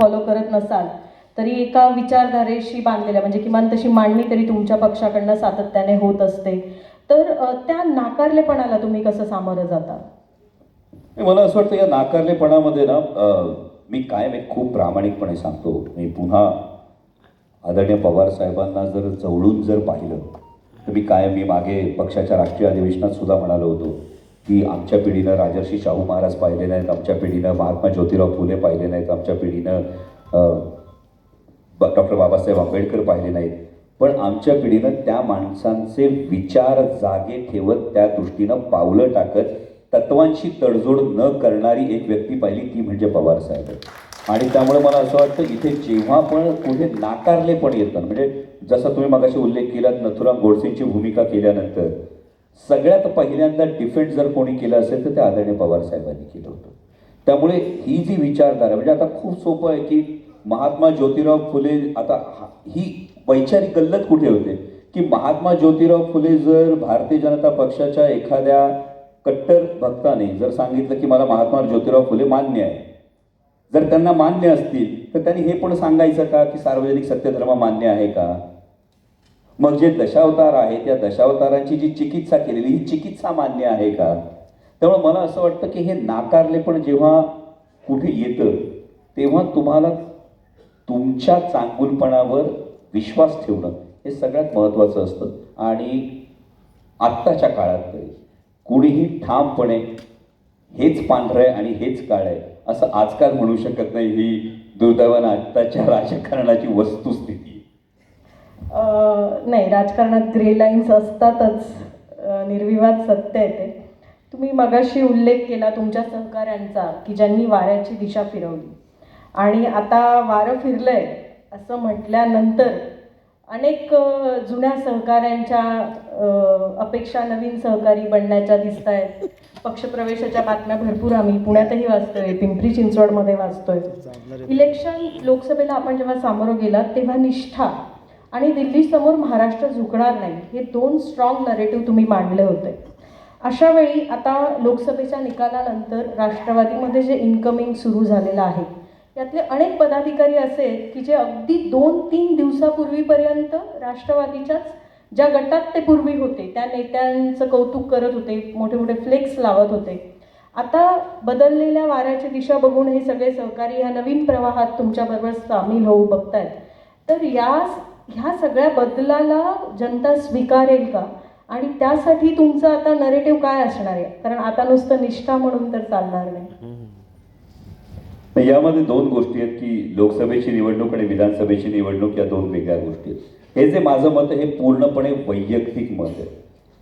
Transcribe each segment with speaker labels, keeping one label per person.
Speaker 1: Follow करत नसाल तरी एका विचारधारेशी बांधलेल्या म्हणजे किमान तशी मांडणी तरी तुमच्या पक्षाकडनं सातत्याने होत असते. तर त्या नाकारलेपणाला तुम्ही कसं सामोरं जाता?
Speaker 2: मला असं वाटतं या नाकारलेपणामध्ये ना मी कायम एक खूप प्रामाणिकपणे सांगतो. मी पुन्हा आदरणीय पवार साहेबांना जर जवळून जर पाहिलं तर मी कायम मी मागे पक्षाच्या राष्ट्रीय अधिवेशनात सुद्धा म्हणालो होतो. की आमच्या पिढीनं राजर्षी शाहू महाराज पाहिले नाहीत आमच्या पिढीनं महात्मा ज्योतिराव फुले पाहिले नाहीत आमच्या पिढीनं डॉक्टर बाबासाहेब आंबेडकर पाहिले नाहीत. पण आमच्या पिढीनं त्या माणसांचे विचार जागे ठेवत त्या दृष्टीनं पावलं टाकत तत्वांशी तडजोड न करणारी एक व्यक्ती पाहिली ती म्हणजे पवार साहेब. आणि त्यामुळे मला असं वाटतं इथे जेव्हा पण कुठे नाकारले पण येतात. म्हणजे जसा तुम्ही मगाशी उल्लेख केलात नथुराम गोडसेंची भूमिका केल्यानंतर सगळ्यात पहिल्यांदा डिफेंड जर कोणी केलं असेल तर ते आदरणीय पवार साहेबांनी केलं होतं. त्यामुळे ही जी विचारधारा म्हणजे आता खूप सोपं आहे की महात्मा ज्योतिराव फुले आता ही वैचारिक गल्लत कुठे होते? की महात्मा ज्योतिराव फुले जर भारतीय जनता पक्षाच्या एखाद्या कट्टर भक्ताने जर सांगितलं की मला महात्मा ज्योतिराव फुले मान्य आहे जर त्यांना मान्य असतील तर त्यांनी हे पण सांगायचं का की सार्वजनिक सत्यधर्म मान्य आहे का? मग जे दशावतार आहे त्या दशावतारांची जी चिकित्सा केलेली ही चिकित्सा मान्य आहे का? त्यामुळे मला असं वाटतं की हे नाकारले पण जेव्हा कुठे येतं तेव्हा तुम्हाला तुमच्या चांगुलपणावर विश्वास ठेवणं हे सगळ्यात महत्त्वाचं असतं. आणि आत्ताच्या काळात तरी कुणीही ठामपणे हेच पांढरं आहे आणि हेच काळ आहे असं आजकाल म्हणू शकत नाही ही दुर्दैवानं आत्ताच्या राजकारणाची वस्तुस्थिती.
Speaker 1: नाही राजकारणात ग्रे लाईन्स असतातच. निर्विवाद सत्य आहे ते. तुम्ही मगाशी उल्लेख केला तुमच्या सहकाऱ्यांचा की ज्यांनी वाऱ्याची दिशा फिरवली. आणि आता वारं फिरलंय असं म्हटल्यानंतर अनेक जुन्या सहकाऱ्यांच्या अपेक्षा नवीन सहकारी बनण्याच्या दिसत आहेत पक्षप्रवेशाच्या बातम्या भरपूर आम्ही पुण्यातही वाचतोय पिंपरी चिंचवडमध्ये वाचतोय. इलेक्शन लोकसभेला आपण जेव्हा सामोरं गेलात तेव्हा निष्ठा आणि दिल्लीसमोर महाराष्ट्र झुकणार नाही हे दोन स्ट्रॉंग नरेटिव्ह तुम्ही मांडले होते. अशा वेळी आता लोकसभेच्या निकालानंतर राष्ट्रवादीमध्ये जे इन्कमिंग सुरू झालेलं आहे यातले अनेक पदाधिकारी असे आहेत की जे अगदी दोन तीन दिवसापूर्वीपर्यंत राष्ट्रवादीच्याच ज्या गटात ते पूर्वी होते त्या नेत्यांचं कौतुक करत होते मोठे मोठे फ्लेक्स लावत होते. आता बदललेल्या वाऱ्याची दिशा बघून हे सगळे सहकारी ह्या नवीन प्रवाहात तुमच्याबरोबर सामील होऊ बघतायत. तर या ह्या सगळ्या बदलाला जनता स्वीकारेल का? आणि त्यासाठी तुमचं आता नरेटिव्ह काय असणार आहे? कारण आता नुसतं निष्ठा म्हणून तर चालणार नाही.
Speaker 2: यामध्ये दोन गोष्टी आहेत की लोकसभेची निवडणूक आणि विधानसभेची निवडणूक या दोन वेगळ्या गोष्टी आहेत. हे जे माझं मत आहे हे पूर्णपणे वैयक्तिक मत आहे.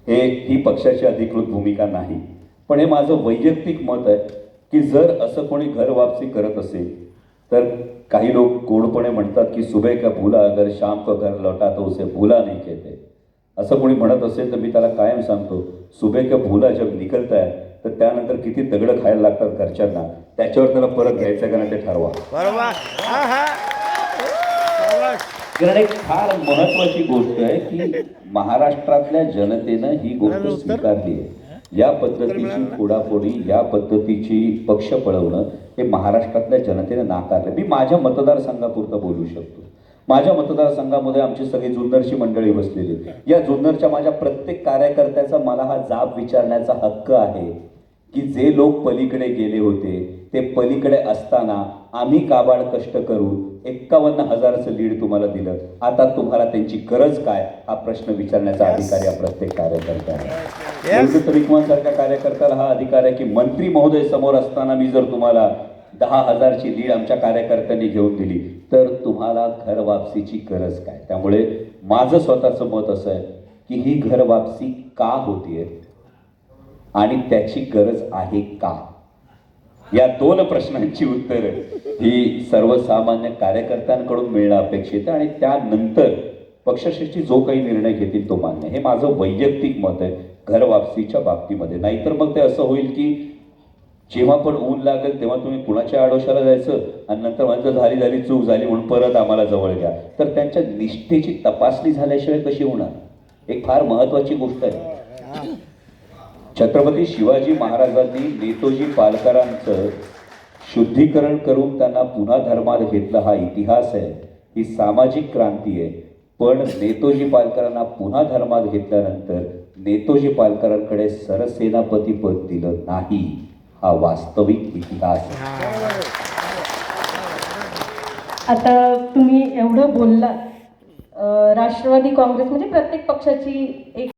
Speaker 2: हे ही पक्षाची अधिकृत भूमिका नाही. पण हे माझं वैयक्तिक मत आहे की जर असं कोणी घर वापसी करत असेल तर काही लोक गोडपणे म्हणतात की सुबह का भूला अगर शाम को घर लौटा तो उसे भूला नहीं कहते. असं कोणी म्हणत असेल तर मी त्याला कायम सांगतो सुबह का भूला जब निकलता है तर त्यानंतर किती दगडं खायला लागतात घरच्यांना. त्याच्यावर त्याला परत घ्यायचं का नाही ते ठरवा. कारण एक फार महत्वाची गोष्ट आहे की महाराष्ट्रातल्या जनतेनं ही गोष्ट स्वीकारली आहे. या पद्धतीची फोडाफोडी या पद्धतीची पक्ष पळवणं हे महाराष्ट्रातल्या जनतेनं नाकारलं मी माझ्या मतदारसंघापुरतं बोलू शकतो. माझ्या मतदारसंघामध्ये आमची सगळी जुन्नरची मंडळी बसलेली. या जुन्नरच्या माझ्या प्रत्येक कार्यकर्त्याचा मला हा जाब विचारण्याचा हक्क आहे की जे लोक पलीकडे गेले होते ते पलीकडे असताना आम्ही काबाड कष्ट करून एक्कावन्न हजाराचं लीड तुम्हाला दिलं. आता तुम्हाला त्यांची गरज काय? हा प्रश्न विचारण्याचा अधिकार या प्रत्येक कार्यकर्त्याला. देवदत्त विकमांसारख्या कार्यकर्त्याला हा अधिकार आहे की मंत्री महोदय समोर असताना मी जर तुम्हाला दहा हजारची लीड आमच्या कार्यकर्त्यांनी घेऊन दिली तर तुम्हाला घर वापसीची गरज काय? त्यामुळे माझं स्वतःचं मत असं आहे की ही घर वापसी का होतीये? आणि त्याची गरज आहे का? या दोन प्रश्नांची उत्तरं ही सर्वसामान्य कार्यकर्त्यांकडून मिळणं अपेक्षित आहे आणि त्यानंतर पक्षश्रेष्ठी जो काही निर्णय घेतील तो मान्य हे माझं वैयक्तिक मत आहे. घर वापसीच्या बाबतीमध्ये. नाहीतर मग ते असं होईल की जेव्हा पण ऊन लागेल तेव्हा तुम्ही कुणाच्या आडोशाला जायचं आणि नंतर म्हणजे झाली झाली चूक झाली म्हणून परत आम्हाला जवळ घ्या. तर त्यांच्या निष्ठेची तपासणी झाल्याशिवाय कशी होणार? एक फार महत्वाची गोष्ट आहे. छत्रपती शिवाजी महाराजांनी नेतोजी पालकरांचं शुद्धीकरण करून त्यांना पुन्हा धर्मात घेतलं हा इतिहास आहे ही सामाजिक क्रांती आहे. पण नेतोजी पालकरांना पुन्हा धर्मात घेतल्यानंतर नेतोजी पालकरांकडे सरसेनापती पद दिलं नाही हा वास्तविक इतिहास
Speaker 1: आता तुम्ही एवढं बोलला राष्ट्रवादी काँग्रेस म्हणजे प्रत्येक पक्षाची एक